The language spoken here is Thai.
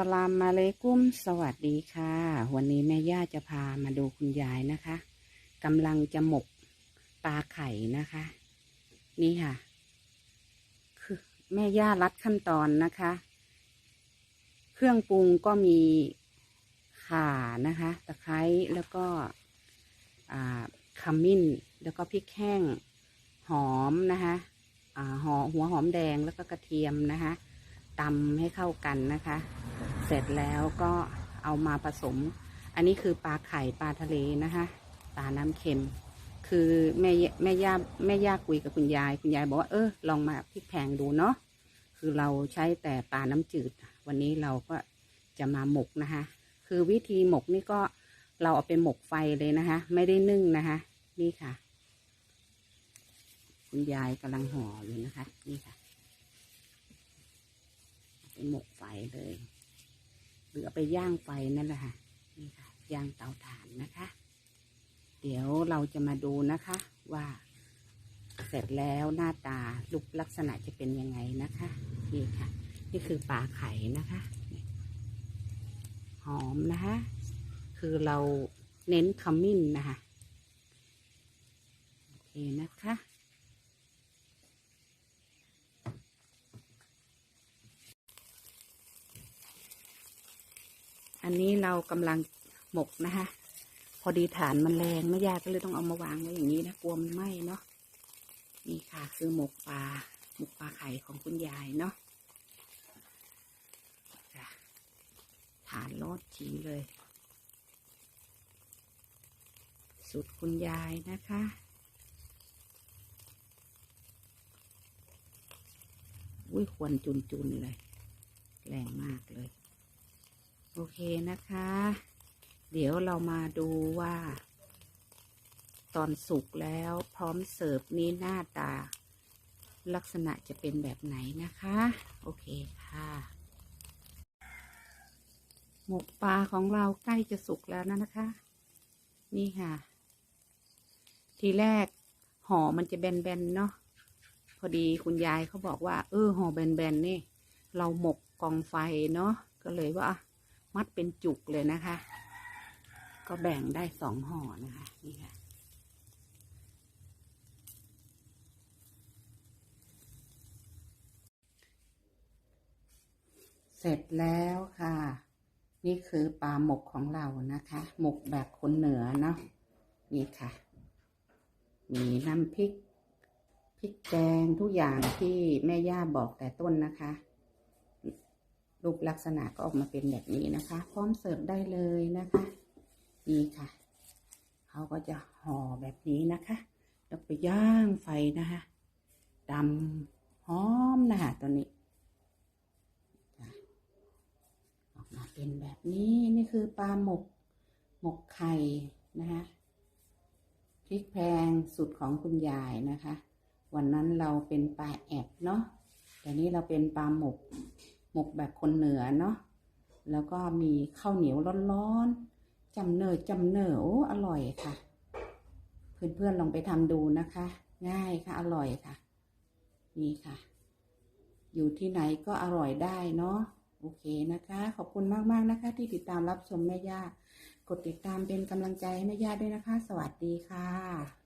สลามมาเลกุ้มสวัสดีค่ะ วันนี้แม่ย่าจะพามาดูคุณยายนะคะกำลังจะหมกปลาไข่นะคะ นี่ค่ะ คือแม่ย่ารัดขั้นตอนนะคะ เครื่องปรุงก็มีข่านะคะตะไคร้แล้วก็ขมิ้น แล้วก็พริกแห้งหอมนะคะหอหัวหอมแดงแล้วก็กระเทียมนะคะตำให้เข้ากันนะคะ เสร็จแล้วก็เอามาผสม อันนี้คือปลาไข่ปลาทะเลนะคะปลาน้ำเค็ม คือแม่แม่ย่าแม่ย่าคุยกับคุณยาย คุณยายบอกว่าเออลองมาพิกแพงดูเนาะคือเราใช้แต่ปลาน้ำจืด วันนี้เราก็จะมาหมกนะคะ คือวิธีหมกนี่ก็เราเอาไปหมกไฟเลยนะคะ ไม่ได้นึ่งนะคะ นี่ค่ะ คุณยายกำลังห่ออยู่นะคะ นี่ค่ะเอาไปหมกไฟเลย หรือเอาไปย่างไฟนั่นแหละค่ะนี่ค่ะย่างเตาถ่านนะคะ เดี๋ยวเราจะมาดูนะคะ ว่า เสร็จแล้วหน้าตารูปลักษณะจะเป็นยังไงนะคะนี่ค่ะ นี่คือปลาไข่นะคะหอมนะคะ คือเราเน้นขมิ้นนะคะ โอเคนะคะ อันนี้เรากำลังหมกนะคะ พอดีฐานมันแรงไม่ยากก็เลยต้องเอามาวางไว้อย่างนี้นะกลัวมันไหม้เนาะนี่ค่ะคือหมกปลาหมกปลาไข่ของคุณยายเนาะฐานรอดจีเลย สุดคุณยายนะคะอุ้ยควันจุนๆเลย แรงมากเลย โอเคนะคะ เดี๋ยวเรามาดูว่า ตอนสุกแล้วพร้อมเสิร์ฟนี้หน้าตา ลักษณะจะเป็นแบบไหนนะคะ โอเคค่ะ หมกปลาของเราใกล้จะสุกแล้วนะนะคะ นี่ค่ะ ทีแรกห่อมันจะแบนๆเนาะพอดีคุณยายเขาบอกว่า เออห่อแบนๆนี่ เราหมกกองไฟเนาะก็เลยว่า มัดเป็นจุกเลยนะคะ ก็แบ่งได้สองห่อนะคะ นี่ค่ะ เสร็จแล้วค่ะ นี่คือปลาหมกของเรานะคะ หมกแบบคนเหนือเนาะ นี่ค่ะ มีน้ำพริกพริกแกงทุกอย่างที่แม่ย่าบอกแต่ต้นนะคะ รูปลักษณะก็ออกมาเป็นแบบนี้นะคะ พร้อมเสิร์ฟได้เลยนะคะนี่ค่ะเขาก็จะห่อแบบนี้นะคะแล้วไปย่างไฟนะคะดำหอมนะคะตัวนี้ออกมาเป็นแบบนี้นี่คือปลาหมกหมกไข่นะคะพริกแพงสูตรของคุณยายนะคะ วันนั้นเราเป็นปลาแอบเนาะแต่นี้เราเป็นปลาหมก หมกแบบคนเหนือเนาะแล้วก็มีข้าวเหนียวร้อนๆจำเนยจำเนยโอ้อร่อยค่ะ เพื่อนๆลองไปทำดูนะคะ ง่ายค่ะ อร่อยค่ะ นี่ค่ะ อยู่ที่ไหนก็อร่อยได้เนาะโอเคนะคะ ขอบคุณมากๆนะคะ ที่ติดตามรับชมแม่ย่ากดติดตามเป็นกำลังใจให้แม่ย่าด้วยนะคะ สวัสดีค่ะ